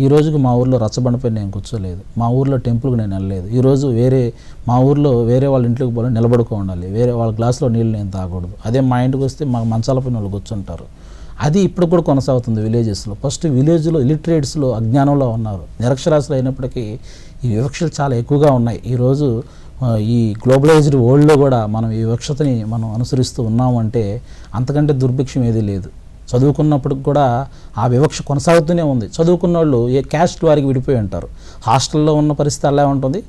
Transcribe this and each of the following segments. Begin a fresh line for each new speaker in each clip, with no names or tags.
ఈ రోజుకి మా ఊర్లో రచ్చబండపై నేను కూర్చోలేదు. మా ఊర్లో టెంపుల్కి నేను వెళ్ళలేదు. ఈరోజు వేరే మా ఊర్లో వేరే వాళ్ళ ఇంట్లోకి పోవాలి నిలబడుకో ఉండాలి. వేరే వాళ్ళ గ్లాసులో నీళ్ళు నేను తాగకూడదు. అదే మా ఇంటికి వస్తే మా మంచాలపైన వాళ్ళు కూర్చుంటారు. అది ఇప్పుడు కూడా కొనసాగుతుంది విలేజెస్లో. ఫస్ట్ విలేజ్లో ఇలిటరేట్స్లో అజ్ఞానంలో ఉన్నారు. నిరక్షరాస్యులు అయినప్పటికీ ఈ వివక్షలు చాలా ఎక్కువగా ఉన్నాయి. ఈరోజు ఈ గ్లోబలైజ్డ్ వరల్డ్లో కూడా మనం ఈ వివక్షతని మనం అనుసరిస్తూ ఉన్నామంటే అంతకంటే దుర్భిక్షం ఏదీ లేదు. చదువుకున్నప్పుడు కూడా ఆ వివక్ష కొనసాగుతూనే ఉంది. చదువుకున్న వాళ్ళు ఏ క్యాస్ట్ వారికి విడిపోయి ఉంటారు. హాస్టల్లో ఉన్న పరిస్థితి అలా ఉంటుంది.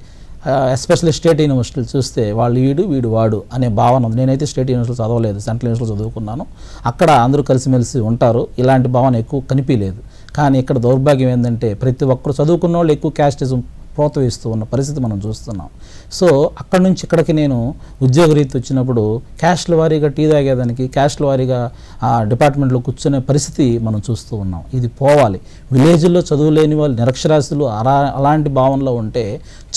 ఎస్పెషల్లీ స్టేట్ యూనివర్సిటీలు చూస్తే వాళ్ళు వీడు వీడు వాడు అనే భావన ఉంది. నేనైతే స్టేట్ యూనివర్సిటీ చదవలేదు సెంట్రల్ యూనివర్సిటీ చదువుకున్నాను. అక్కడ అందరూ కలిసిమెలిసి ఉంటారు. ఇలాంటి భావన ఎక్కువ కనిపించలేదు. కానీ ఇక్కడ దౌర్భాగ్యం ఏంటంటే ప్రతి ఒక్కరు చదువుకున్న వాళ్ళు ఎక్కువ క్యాస్టిజం ప్రోత్సహిస్తూ ఉన్న పరిస్థితి మనం చూస్తున్నాం. సో అక్కడ నుంచి ఇక్కడికి నేను ఉద్యోగ రీతి వచ్చినప్పుడు క్యాస్ట్ల వారీగా టీ తాగేదానికి క్యాస్ట్ల వారీగా ఆ డిపార్ట్మెంట్లో కూర్చునే పరిస్థితి మనం చూస్తూ ఉన్నాం. ఇది పోవాలి. విలేజ్లో చదువు లేని వాళ్ళు నిరక్షరాస్యులు అలా అలాంటి భావనలో ఉంటే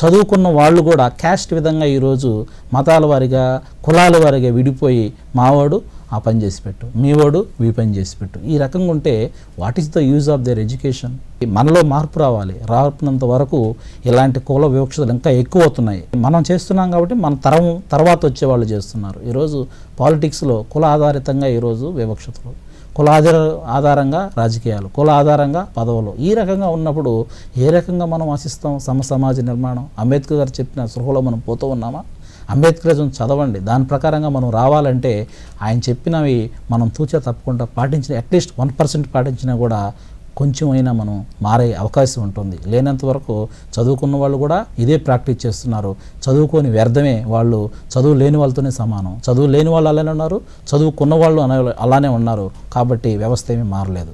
చదువుకున్న వాళ్ళు కూడా క్యాస్ట్ విధంగా ఈరోజు మతాల వారిగా కులాల వారిగా విడిపోయి మావాడు ఆ పని చేసి పెట్టు. మీవాడు వీ పని చేసి పెట్టు. ఈ రకంగా ఉంటే what is the use of their education మనలో మార్పు రావాలి. రాపినంత వరకు ఇలాంటి కుల వివక్షతలు ఇంకా ఎక్కువ అవుతున్నాయి. మనం చేస్తున్నాం కాబట్టి మన తరం తర్వాత వచ్చే వాళ్ళు చేస్తున్నారు. ఈరోజు పాలిటిక్స్లో కుల ఆధారితంగా ఈరోజు వివక్షతలు. కుల ఆధార ఆధారంగా రాజకీయాలు కుల ఆధారంగా పదవులు. ఈ రకంగా ఉన్నప్పుడు ఏ రకంగా మనం ఆశిస్తాం? సమ సమాజ నిర్మాణం. అంబేద్కర్ గారు చెప్పిన సృహలో మనం పోతూ ఉన్నామా? అంబేద్కరిజం చదవండి. దాని ప్రకారంగా మనం రావాలంటే ఆయన చెప్పినవి మనం తూచా తప్పకుండా పాటించిన అట్లీస్ట్ వన్ పర్సెంట్ పాటించినా కూడా కొంచెం అయినా మనం మారే అవకాశం ఉంటుంది. లేనంత వరకు చదువుకున్న వాళ్ళు కూడా ఇదే ప్రాక్టీస్ చేస్తున్నారు. చదువుకొని వ్యర్థమే వాళ్ళు. చదువు లేని వాళ్ళతోనే సమానం. చదువు లేని వాళ్ళు అలానే ఉన్నారు. చదువుకున్న వాళ్ళు అలానే ఉన్నారు. కాబట్టి వ్యవస్థ ఏమీ మారలేదు.